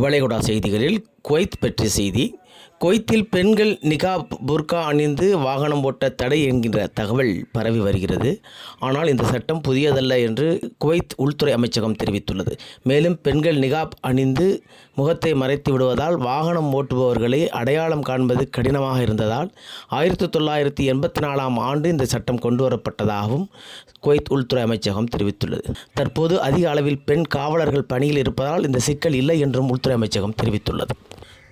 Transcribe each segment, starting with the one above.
வளைகுடா செய்திகளில் குவைத் பற்றிய செய்தி கொய்த்தில் பெண்கள் நிகாப் புர்கா அணிந்து வாகனம் ஓட்ட தடை என்கின்ற தகவல் பரவி வருகிறது. ஆனால் இந்த சட்டம் புதியதல்ல என்று குவைத் உள்துறை அமைச்சகம் தெரிவித்துள்ளது. மேலும் பெண்கள் நிகாப் அணிந்து முகத்தை மறைத்து விடுவதால் வாகனம் ஓட்டுபவர்களை அடையாளம் காண்பது கடினமாக இருந்ததால் ஆயிரத்தி தொள்ளாயிரத்தி எண்பத்தி நாலாம் ஆண்டு இந்த சட்டம் கொண்டு வரப்பட்டதாகவும் குவைத் உள்துறை அமைச்சகம் தெரிவித்துள்ளது. தற்போது அதிக அளவில் பெண் காவலர்கள் பணியில் இருப்பதால் இந்த சிக்கல் இல்லை என்றும் உள்துறை அமைச்சகம் தெரிவித்துள்ளது.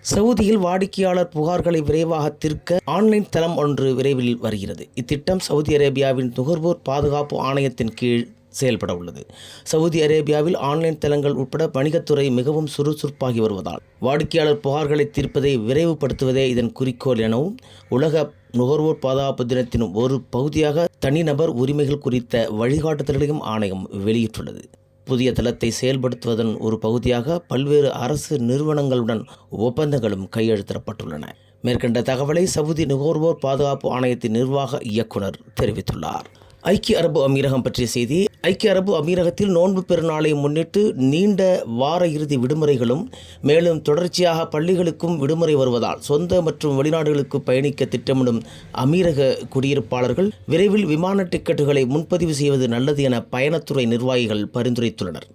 சவுதியில் வாடிக்கையாளர் புகார்களை விரைவாக தீர்க்க ஆன்லைன் தளம் ஒன்று விரைவில் வருகிறது. இத்திட்டம் சவுதி அரேபியாவின் நுகர்வோர் பாதுகாப்பு ஆணையத்தின் கீழ் செயல்பட உள்ளது. சவுதி அரேபியாவில் ஆன்லைன் தளங்கள் உட்பட வணிகத்துறை மிகவும் சுறுசுறுப்பாகி வருவதால் வாடிக்கையாளர் புகார்களை தீர்ப்பதை விரைவுபடுத்துவதே இதன் குறிக்கோள் எனவும் உலக நுகர்வோர் பாதுகாப்பு தினத்தின் ஒரு பகுதியாக தனிநபர் உரிமைகள் குறித்த வழிகாட்டுதல்களையும் ஆணையம் வெளியிட்டுள்ளது. புதிய தளத்தை செயல்படுத்துவதன் ஒரு பகுதியாக பல்வேறு அரசு நிறுவனங்களுடன் ஒப்பந்தங்களும் கையெழுத்திடப்பட்டுள்ளன. மேற்கண்ட தகவலை சவுதி நுகர்வோர் பாதுகாப்பு ஆணையத்தின் நிர்வாக இயக்குனர் தெரிவித்துள்ளார். ஐக்கிய அரபு அமீரகம் பற்றிய செய்தி. ஐக்கிய அரபு அமீரகத்தில் நோன்பு பெருநாளை முன்னிட்டு நீண்ட வார இறுதி விடுமுறைகளும் மேலும் தொடர்ச்சியாக பள்ளிகளுக்கும் விடுமுறை வருவதால் சொந்த மற்றும் வெளிநாடுகளுக்கு பயணிக்க திட்டமிடும் அமீரக குடியிருப்பாளர்கள் விரைவில் விமான டிக்கெட்டுகளை முன்பதிவு செய்வது நல்லது என பயணத்துறை நிர்வாகிகள் பரிந்துரைத்துள்ளனர்.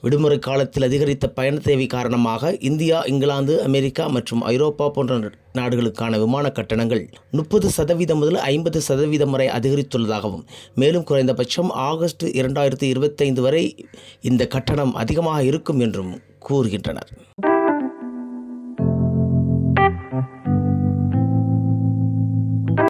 விடுமுறை காலத்தில் அதிகரித்த பயண தேவை காரணமாக இந்தியா இங்கிலாந்து அமெரிக்கா மற்றும் ஐரோப்பா போன்ற நாடுகளுக்கான விமான கட்டணங்கள் முப்பது சதவீதம் முதல் ஐம்பது சதவீதம் வரை அதிகரித்துள்ளதாகவும் மேலும் குறைந்தபட்சம் ஆகஸ்ட் இரண்டாயிரத்தி இருபத்தைந்து வரை இந்த கட்டணம் அதிகமாக இருக்கும் என்றும் கூறுகின்றனர்.